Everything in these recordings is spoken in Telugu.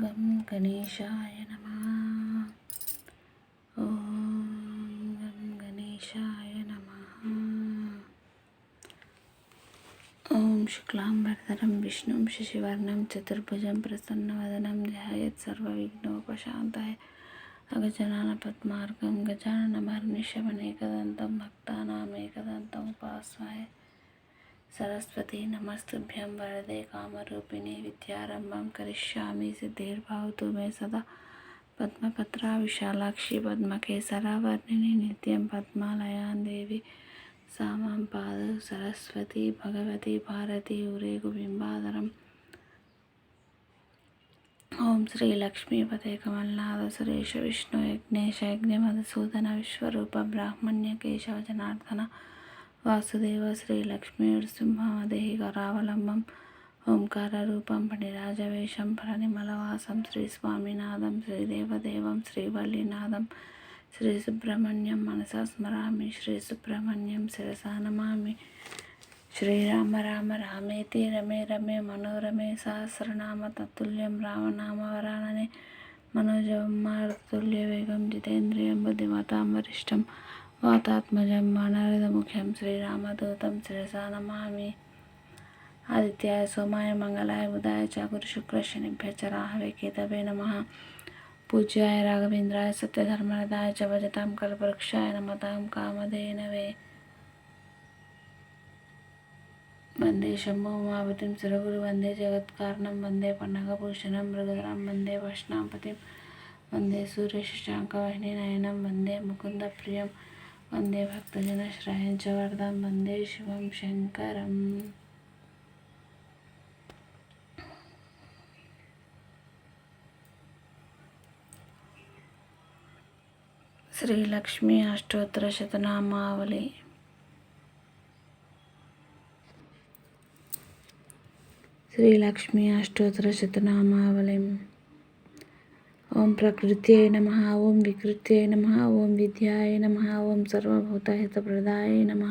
गं गणेशाय नम। ॐ गं गणेशाय नमः। ॐ शुक्लां प्रसन्न विष्णुं शशिवर्णं, चतुर्भुजं, प्रसन्नवदनं पद्मागम गजानन अगजानपद्मार्गं भक्ता भक्तानामेकदन्तमुपास्महे सरस्वती नमस्तभ्यं वरदे कामरूपिणी विद्यारंभं करिष्यामि सिद्धिर्भवतु मे सदा पद्मपत्रा विशालाक्षी पद्मकेसरावर्णिनि नित्यं पद्मालयान् देवी सामं सरस्वती भगवती भारती उरेगुबिम्बादरम् ॐ श्रीलक्ष्मीपते कमलनाथ सुरेश विष्णु यज्ञेश मधुसूदन विश्वरूप ब्राह्मण्य केशव जनार्दन వాసుదేవ శ్రీ లక్ష్మీ నృసింహమదేహి రావలంబం ఓంకార రూపం పణిరాజవేషం పరిమళవాసం శ్రీ స్వామినాథం శ్రీదేవదేవం శ్రీవల్లినాథం శ్రీ సుబ్రహ్మణ్యం మనసా స్మరామి శ్రీ సుబ్రహ్మణ్యం శిరసా నమామి శ్రీరామ రామ రామేతి రమే రమే మనోరమే సహస్రనామ తత్తుల్యం రామనామవరాననే మనోజవమారుతుల్య వేగం జితేంద్రియం బుద్ధిమతాం వరిష్టం వాతాత్మజం మానరదముఖ్యం శ్రీరామదూతం శిరసా నమామి ఆదిత్యాయ సోమాయ మంగళాయ బుధాయ చ గురుశుక్రశనిభ్య చ రాహవే కేతవే నమ పూజ్యాయ రాఘవేంద్రాయ సత్యధర్మరదాయ చ భజతాం కల్పవృక్షాయ నమతాం కామధేనవే వందే శంభో ఉమాపతిం సురగురు వందే జగత్కారణం వందే పండగ భూషణం మృగధరం వందే వష్ణాపతిం వందే సూర్యశశాంకవహిని నయనం వందే ముకుంద ప్రియం వందే భక్తజన చ వరదం వందే శివం శంకరం. శ్రీలక్ష్మి అష్టోత్తర శతనామావళి. శ్రీలక్ష్మి అష్టోత్తర శతనామావళి. ఓం ప్రకృత్యై నమ ఓం వికృత్యై నమ ఓం విద్యాయ నమ ఓం సర్వభూతహితప్రదాయ నమ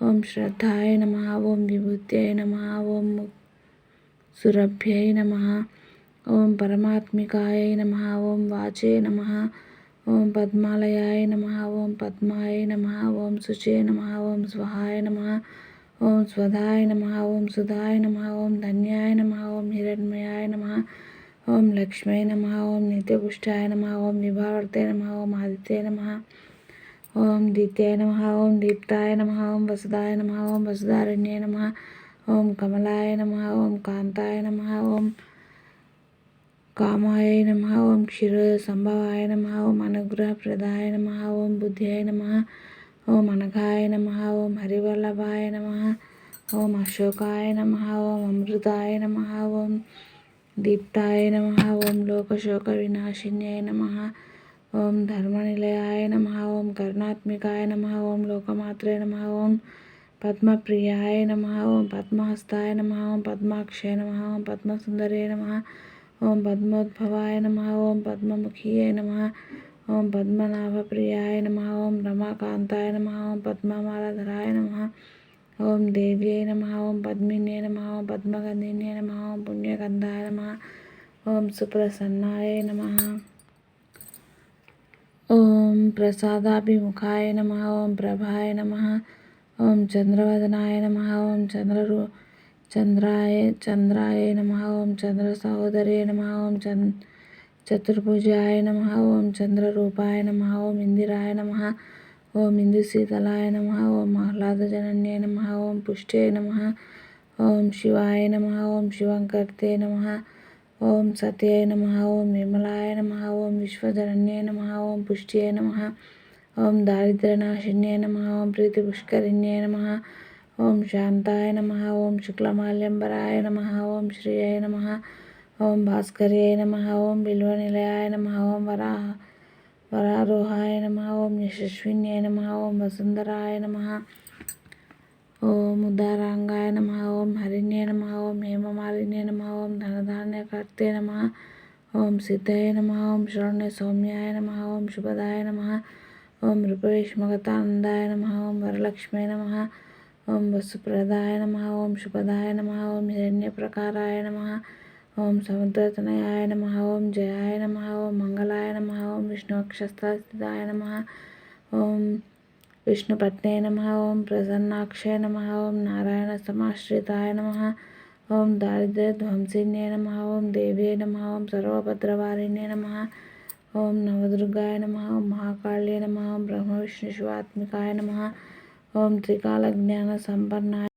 ఓం శ్రద్ధాయ నమ ఓం విభూత్యై నమ ఓం సురభ్యై నమ ఓం పరమాత్మికాయ నమ ఓం వాచే నమ ఓం పద్మాలయాయ నమ ఓం పద్మాయ నమ ఓం శుచే నమ ఓం స్వహాయ నమ ఓం స్వధాయ నమ ఓం సుధాయ నమ ఓం ధన్యాయ నమ ఓం హిరణ్మయాయ నమ ఓం లక్ష్మీ నమ ఓం నిత్యపుష్టాయ నమ ఓం విభావర్తే నమ ఓం ఆదిత్య నమ ఓం దిత్యాయ నమ ఓం దీప్తాయ నమ ఓం వసుదాయ నమ ఓం వసుధారణ్యే నమ ఓం కమలాయ నమ ఓం కాంతాయ నమ ఓం కామాయ నమ ఓం క్షీర సంభవాయ నమ ఓం అనుగ్రహప్రదాయ నమ ఓం బుద్ధ్యాయ నమ ఓం అనఘాయ నమ ఓం హరివల్లభాయ నమ ఓం అశోకాయ నమ ఓం అమృతాయ నమ ఓం దీప్తాయ నమ ఓం లోకశోక వినాశిన్యాయ నమ ఓం ధర్మనిలయాయ నమ ఓం కరుణాత్మికాయ నమ ఓం లోకమాత్రే నమ ఓం పద్మప్రియాయ నమ ఓం పద్మహస్తాయ నమ ఓం పద్మాక్షయ నమ ఓం పద్మసుందరే నమ ఓం పద్మోద్భవాయ నమ ఓం పద్మముఖీయ నమ ఓం పద్మనాభప్రియాయ నమ ఓం రమాకాంతాయ నమ ఓం పద్మమాలధరాయ నమ ఓం దేవ్యై నమ ఓం పద్మిన్యై నమ ఓం పద్మగంధిన్యై నమ ఓం పుణ్యగంధాయ నమ ఓం సుప్రసన్నాయ నమ ఓం ప్రసాదాభిముఖాయ నమ ఓం ప్రభాయ నమ ఓం చంద్రవదనాయ నమ ఓం చంద్రరు చంద్రాయ చంద్రాయ నమ ఓం చంద్ర సహోదరే నమ ఓం చంద్ర చతుర్భుజాయ నమ ఓం చంద్రరూపాయ నమ ఓం ఇందిరాయ నమ ఓం ఇందు శీతలాయ నమ ఓం ఆహ్లాదజనన్యే నమ ఓం పుష్టే నమ ఓం శివాయ నమ ఓం శివంకర్తే నమ ఓం సత్యాయ నమ ఓం విమలాయ నమ ఓం విశ్వజనన్యే నమ ఓం పుష్ట్యే నమ ఓం దారిద్ర్యనాశిన్యే నమ ఓం ప్రీతిపుష్కరిణ్యే నమ ఓం శాంతాయ నమ ఓం శుక్లమాల్యంబరాయ నమ ఓం శ్రీయ నమ ఓం భాస్కర్యాయ నమ ఓం బిల్వనిలయాయ నమ ఓం వరా వరారోహాయ నమ ఓం యశస్విన్యాయ నమ ఓం వసుంధరాయ నమ ఓం ఉదారాంగాయ నమ ఓం హరిణ్య నమ ఓం హేమమాలిన్య నమ ఓం ధనధాన్యకర్తే నమ ఓం సిద్ధయ నమ ఓం శరణ్య సౌమ్యాయ నమ ఓం శుభదాయ నమ ఓం నృపేష్మగతానందాయ నమ ఓం వరలక్ష్మీ నమ ఓం వసుప్రదాయ నమ ఓం శుభదాయ నమ ఓం హిరణ్యప్రకారాయ నమ ఓం సముద్రతనయాయ నమ ఓం జయాయ నమ ఓం మంగళాయ నమ ఓం విష్ణువక్షస్థితాయ నమ ఓం విష్ణుపత్నే నమ ఓం ప్రసన్నాక్షయ నమ ఓం నారాయణ సమాశ్రితాయ నమ ఓం దారిద్ర్యధ్వంసిన్యే నమ ఓం దేవ్యే నమ ఓం సర్వభద్రవారిణ్యే నమ ఓం నవదుర్గాయ నమ ఓం మహాకాళ్యే నమ ఓం బ్రహ్మ విష్ణు శివాత్మికాయ నమ ఓం త్రికాల జ్ఞాన సంపన్నాయ